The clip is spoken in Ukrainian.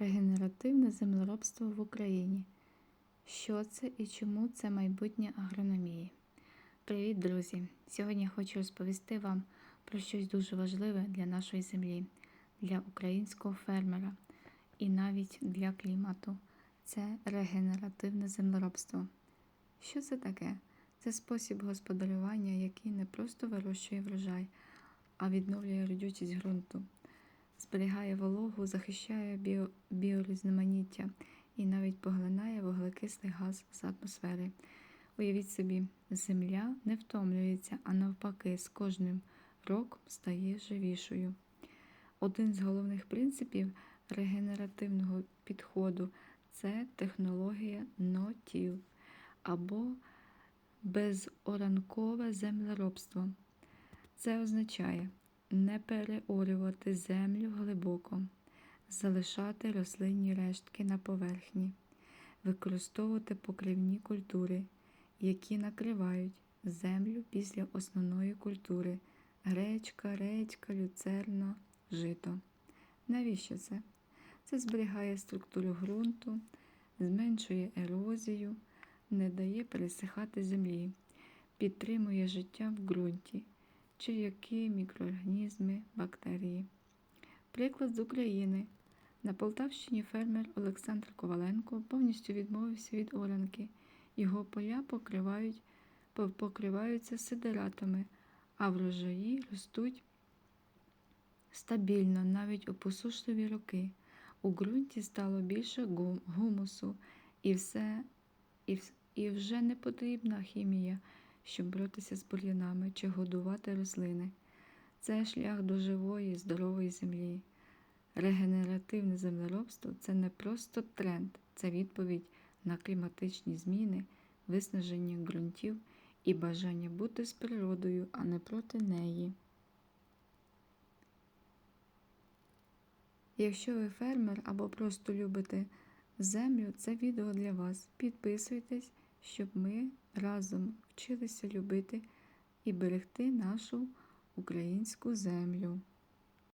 Регенеративне землеробство в Україні. Що це і чому це майбутнє агрономії? Привіт, друзі! Сьогодні я хочу розповісти вам про щось дуже важливе для нашої землі, для українського фермера і навіть для клімату. Це регенеративне землеробство. Що це таке? Це спосіб господарювання, який не просто вирощує врожай, а відновлює родючість ґрунту, зберігає вологу, захищає біо, біорізноманіття і навіть поглинає вуглекислий газ з атмосфери. Уявіть собі, земля не втомлюється, а навпаки, з кожним роком стає живішою. Один з головних принципів регенеративного підходу це технологія no-till або безоранкове землеробство. Це означає не переорювати землю глибоко, залишати рослинні рештки на поверхні, використовувати покривні культури, які накривають землю після основної культури гречка, редька, люцерна, жито. Навіщо це? Це зберігає структуру ґрунту, зменшує ерозію, не дає пересихати землі, підтримує життя в ґрунті, черв'яки, мікроорганізми, бактерії. Приклад з України. На Полтавщині фермер Олександр Коваленко повністю відмовився від оранки. Його поля покривають, покриваються сидератами, а врожаї ростуть стабільно навіть у посушливі роки. У ґрунті стало більше гумусу, і все, і, і вже не потрібна хімія, щоб боротися з бур'янами чи годувати рослини. Це шлях до живої, здорової землі. Регенеративне землеробство це не просто тренд, це відповідь на кліматичні зміни, виснаження ґрунтів і бажання бути з природою, а не проти неї. Якщо ви фермер або просто любите землю, це відео для вас. Підписуйтесь, щоб ми разом вчилися любити і берегти нашу українську землю.